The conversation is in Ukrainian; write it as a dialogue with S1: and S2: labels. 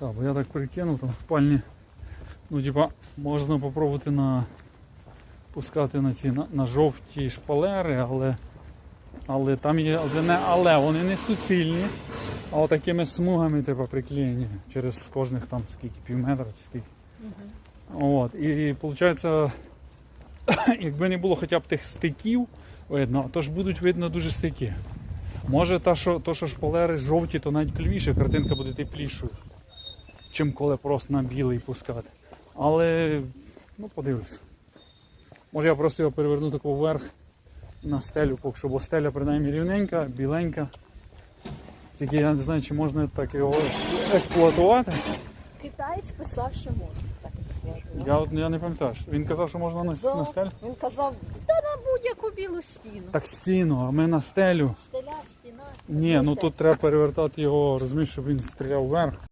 S1: Так, бо я так прикинув, там в спальні. Ну, типа, можна попробувати на пускати на ці на, на жовті шпалери, але, але там є одне але, вони не суцільні, а отакими смугами типу, приклеєні через кожних там скільки, пів метра чи скільки. От, і виходить, якби не було хоча б тих стиків видно, то ж будуть видно дуже стики. Може, та, що, то, що шпалери жовті, то навіть клювіше, картинка буде теплішою, чим коли просто на білий пускати. Але ну подивлюсь. Може я просто його переверну тако вверх на стелю, поки що, бо стеля принаймні рівненька, біленька. Тільки я не знаю, чи можна так його експлуатувати.
S2: Китаєць писав, що можна так експлуатувати.
S1: Я, от- я не пам'ятаю. Він казав, що можна на,
S2: Да,
S1: на стелю.
S2: Він казав, та на будь-яку білу стіну.
S1: Так стіну, а ми на стелю.
S2: Стеля, стіна.
S1: Ні, ну тут треба перевертати його, розумієш, щоб він стріляв вверх.